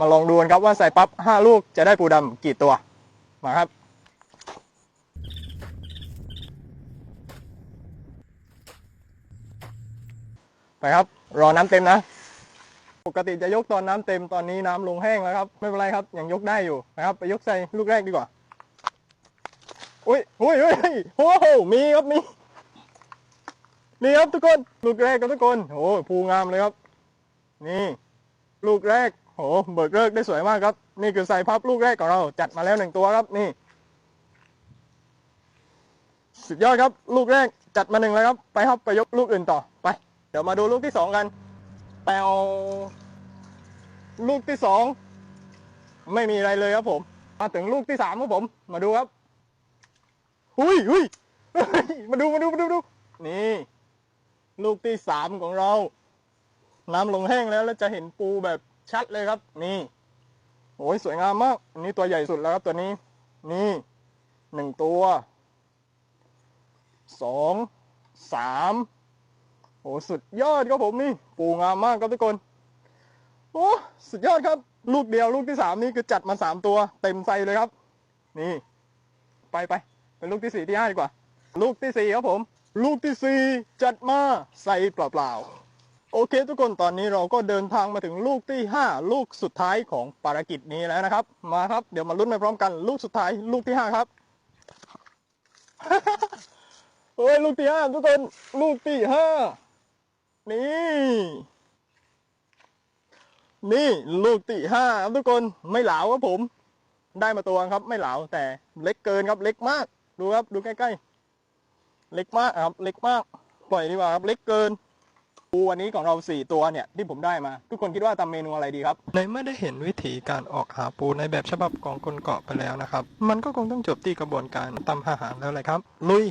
มาลองดูกันครับว่าใส่ปั๊บ5ลูกจะได้ปูดำกี่ตัว มาครับ ไปครับ รอน้ำเต็มนะ ปกติจะยกตอนน้ำเต็มตอนนี้น้ำลงแห้งแล้วครับ ไม่เป็นไรครับ ยังยกได้อยู่นะครับ ไปยกใส่ลูกแรกดีกว่าอุ้ยอุ้ยอุ้ยโอ้โหมีครับมีนี่ครับทุกคน ลูกแรกครับทุกคนโอ้โหภูงามเลยครับ นี่ ลูกแรก โหเบิกเลิกได้สวยมากครับ นี่คือใส่พับลูกแรกของเรา จัดมาแล้วหนึ่งตัวครับนี่ สุดยอดครับ ลูกแรกจัดมาหนึ่งแล้วครับ ไปครับไปยกลูกอื่นต่อไป เดี๋ยวมาดูลูกที่สองกันแปลลูกที่สองไม่มีอะไรเลยครับผม มาถึงลูกที่สามครับผม มาดูครับหุยหุยเฮ้ยมาดูมาดูมาดูดูนี่ ลูกที่สามของเรา น้ำลงแห้งแล้วแล้วจะเห็นปูแบบ ชัดเลยครับ นี่โอ้ยสวยงามมากอันนี้ตัวใหญ่สุดแล้วครับตัวนี้ นี่หนึ่งตัวสองสามโอ้สุดยอดครับผมนี่ ปูงามมากครับทุกคน โอ้สุดยอดครับ ลูกเดียวลูกที่สามนี่คือจัดมาสามตัว เต็มไซส์เลยครับ นี่ ไปไปเป็นลูกที่สี่ที่ห้าดีกว่า ลูกที่สี่ครับผม ลูกที่สี่จัดมาใส่เปล่าๆ โอเคทุกคนตอนนี้เราก็เดินทางมาถึงลูกที่ 5 ลูกสุดท้ายของภารกิจนี้แล้วนะครับ มาครับเดี๋ยวมาลุ้นไปพร้อมกัน ลูกสุดท้ายลูกที่ 5 ครับโอ้ยลูกที่5ทุกคนลูกที่5นี่ นี่ลูกที่5ครับทุกคนไม่เหลาครับผม ได้มาตัวครับ ไม่เหลาแต่เล็กเกินครับเล็กมาก ดูครับ ดูใกล้ๆเล็กมากครับ เล็กมาก ปล่อยดีกว่าครับ เล็กเกิน ปูวันนี้ของเรา 4 ตัวเนี่ยที่ผมได้มา ทุกคนคิดว่าทำเมนูอะไรดีครับ ในเมื่อได้เห็นวิธีการออกหาปูในแบบฉบับของคนเกาะไปแล้วนะครับ มันก็คงต้องจบที่กระบวนการตำอาหารแล้วแหละครับ ลุย